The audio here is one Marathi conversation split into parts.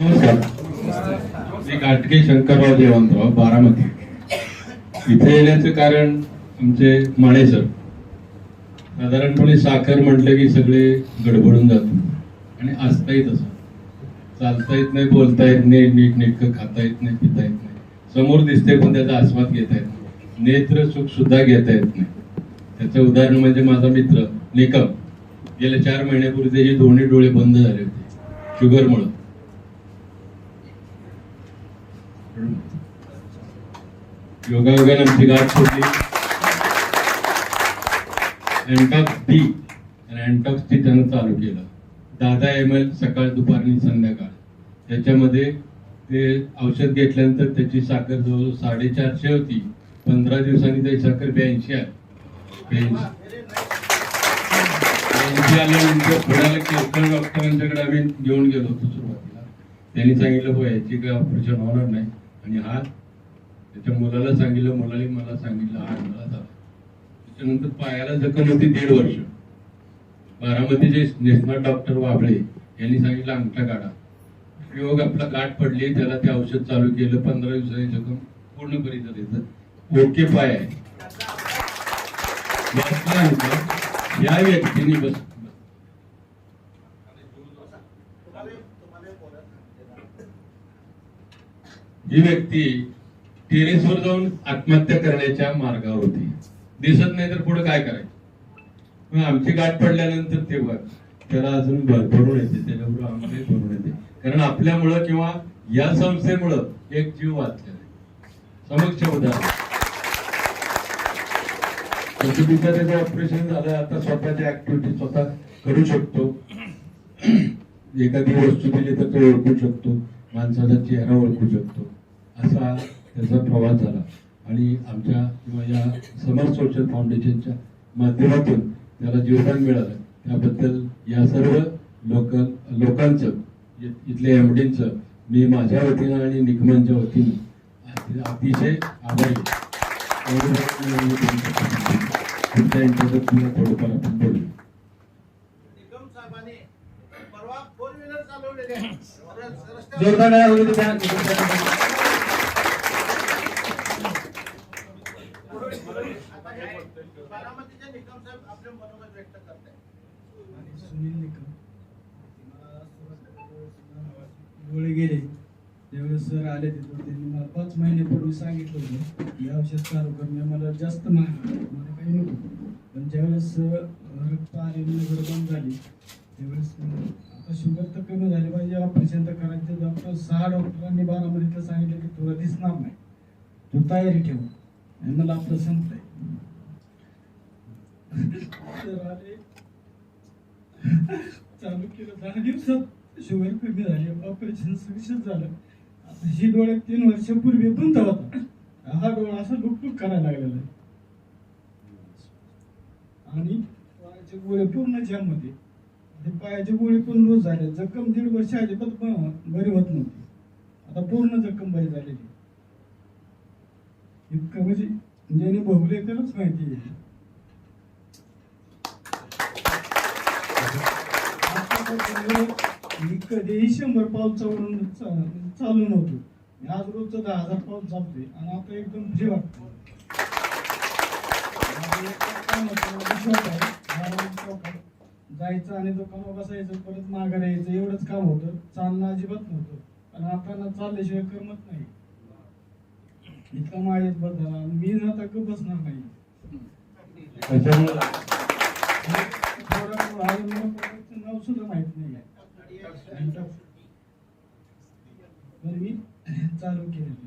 मी काटके शंकरराव देवांतराव बारामती. इथे येण्याचं कारण आमचे माने सर. साधारणपणे साखर म्हटलं की सगळे गडबडून जातात आणि असताही तसं. चालता येत नाही बोलता येत नाही नीट नेटकं खाता येत नाही पिता येत नाही. समोर दिसते पण त्याचा आस्वाद घेता येत नाही. नेत्र सुख सुद्धा घेता येत नाही. त्याचं उदाहरण म्हणजे माझा मित्र निकम. गेल्या चार महिन्यापूर्वी त्याचे दोन्ही डोळे बंद झाले होते. शुगरमुळं. योगायोगाने आमची गाठ सोडली अँटॉक्स टी आणि अँटॉक्स टी त्यानं चालू केलं. दहा एम एल सकाळ दुपार आणि संध्याकाळ. त्याच्यामध्ये ते औषध घेतल्यानंतर त्याची साखर जवळ साडेचारशे होती. पंधरा दिवसांनी त्याची साखर ब्याऐंशी आहे ब्याऐंशी. आल्यानंतर पुण्याला केसकर डॉक्टरांच्याकडे आम्ही घेऊन गेलो होतो सुरुवातीला. त्यांनी सांगितलं हो याची काही ऑपरेशन होणार नाही. आणि हा त्याच्या मुलाला सांगितलं मुलाने मला सांगितलं हा मला झाला. त्याच्यानंतर पायाला जखम होती दीड वर्ष. बारामतीचे नेशनल डॉक्टर वाबळे यांनी सांगितलं अंगठा काढा. योग आपला गाठ पडली त्याला ते औषध चालू केलं पंधरा दिवसांनी जखम पूर्णपणे झाली. ओके पाय आहे. या व्यक्तीने बस ही व्यक्ती टेरेसवर जाऊन आत्महत्या करण्याच्या मार्गावर होती. दिसत नाही तर पुढे काय करायचं? आमची गाठ पडल्यानंतर ते त्याला अजून भरभरून येते त्याच्याबरोबर आम्हाला भरून येते. कारण आपल्यामुळं किंवा या संस्थेमुळं एक जीव वाचलेला आहे. समक्ष उदाहरण. त्याचं ऑपरेशन झालं आता स्वतःच्या ऍक्टिव्हिटी स्वतः करू शकतो. एखादी वस्तू दिली तर तो ओळखू शकतो. माणसाचा चेहरा ओळखू शकतो. असा त्याचा प्रवास झाला. आणि आमच्या किंवा या समर सोशल फाउंडेशनच्या माध्यमातून त्याला जीवदान मिळालं. त्याबद्दल या सर्व लोक लोकांचं इथल्या एमडींचं मी माझ्या वतीनं आणि निकमांच्या वतीनं अति- अतिशय आभारी तुमच्या इंटरव्ह्यूला थोडंफार आपण बोलू. निकम हे बारामतीचे निकम साहेब आपले मनोगत व्यक्त करताय सुनील निकम. गोळे गेले. त्यावेळेस सर आले तिथं. त्यांनी मला पाच महिन्यापूर्वी सांगितलं होतं की औषध चालू करणे मला जास्त महाग मला काही नको. पण ज्यावेळेस रक्त आले नगर बंद झाली त्यावेळेस आता शुगर तर कमी झाली पाहिजे. ऑपरेशन तर करायचं डॉक्टर सहा डॉक्टरांनी बारामतीला सांगितलं की तुला दिसणार नाही. तू तयारी ठेव. आणि मला आपलं संपलंय. चालू केलं. दहा दिवसात शुगर कमी झाली. ऑपरेशन सक्सेस झालं. आता ही डोळ्यात तीन वर्षापूर्वी बंद होता. हा डोळा असा लुकलुक करायला लागलेला आहे. आणि पायाचे गोळे पूर्ण जाम होते. पायाचे गोळे पण रोज झाले जखम दीड वर्ष अजिबात पण बरी होत नव्हती. आता पूर्ण जखम बरी झालेली इतकं म्हणजे ज्याने भोगले त्यालाच माहिती आहे. मी कधीही शंभर पाऊल चालून चालू नव्हतो. आज रोजचं दहा हजार पाऊल चालतोय. आणि आता एकदम फ्री वाटतं. जायचं आणि दुकानावर बसायचं परत माघारी यायचं एवढंच काम होतं. चालणं अजिबात नव्हतं. पण आता ना चालल्याशिवाय करमत नाही. इतका माझ्यात बदल. मी ना आता गप्प बसणार नाही. थोडं नाव सुद्धा माहीत नाही तर मी चालू केलेलं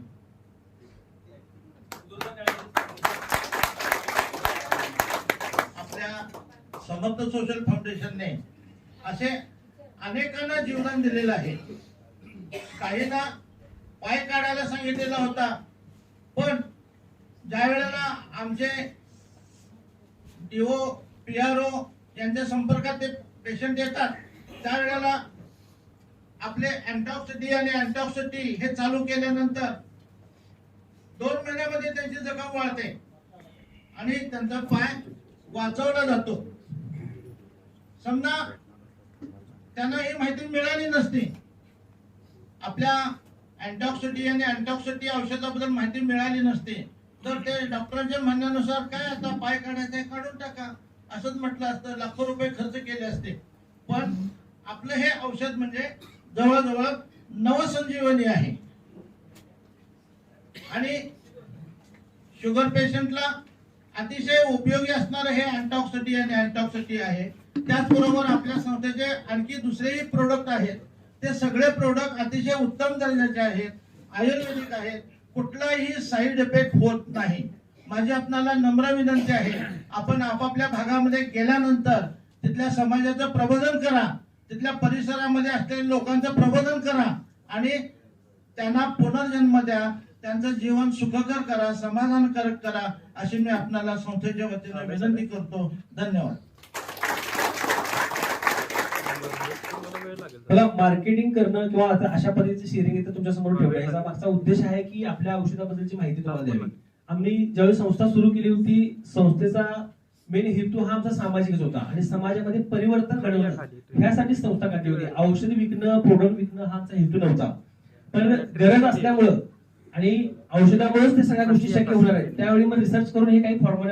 आपल्या समर्थ सोशल फाउंडेशनने असे अनेकांना जीवदान दिलेलं आहे. काहींना पाय काढायला सांगितलेला होता. पण ज्या वेळेला आमचे डीओ ओ यांच्या संपर्कात ते पेशंट येतात त्यावेळेला आपले अँटॉक्स डी आणि अँटॉक्स टी हे चालू केल्यानंतर दोन महिन्यामध्ये त्यांची जखम वाढते आणि त्यांचा पाय वाचवला जातो. समजा त्यांना ही माहिती मिळाली नसती आपल्या अँटॉक्सिटी आणि अँटॉक्सिटी औषधाबद्दल माहिती मिळाली नसते तर ते डॉक्टरांच्या म्हणण्यानुसार काय आता पाय काढायचा काढून टाका. असंच म्हटलं असतं लाखो रुपये खर्च केले असते. पण आपलं हे औषध म्हणजे जवळजवळ नवसंजीवनी आहे. आणि शुगर पेशंटला अतिशय उपयोगी असणारं हे अँटॉक्सिटी आणि अँटॉक्सिटी आहे. त्याचबरोबर आपल्या संस्थेचे आणखी दुसरेही प्रोडक्ट आहेत. ते सगळे प्रोडक्ट अतिशय उत्तम दर्जाचे आहेत. आयुर्वेदिक आहेत. कुठलाही साईड इफेक्ट होत नाही. माझी आपणाला नम्र विनंती आहे. आपण आपापल्या भागामध्ये गेल्यानंतर तिथल्या समाजाचं प्रबोधन करा. तिथल्या परिसरामध्ये असलेल्या लोकांचं प्रबोधन करा. आणि त्यांना पुनर्जन्म द्या. त्यांचं जीवन सुखकर करा समाधानकारक करा अशी मी आपणाला संस्थेच्या वतीने विनंती करतो. धन्यवाद. मला मार्केटिंग करणं किंवा अशा पद्धतीचे शेअरिंग तुमच्यासमोर ठेवलं याचा मागचा उद्देश आहे की आपल्या औषधाबद्दलची माहिती तुम्हाला द्यावी. आम्ही ज्यावेळी संस्था सुरू केली होती संस्थेचा मेन हेतू हा आमचा सामाजिकच होता. आणि समाजामध्ये परिवर्तन घडवणं ह्यासाठी संस्था काढली होती. औषध विकणं प्रोडक्ट विकणं हा आमचा हेतू नव्हता. पण गरज असल्यामुळं आणि औषधामुळेच ते सगळ्या गोष्टी शक्य होणार आहेत. त्यावेळी मग रिसर्च करून हे काही फॉर्म्युला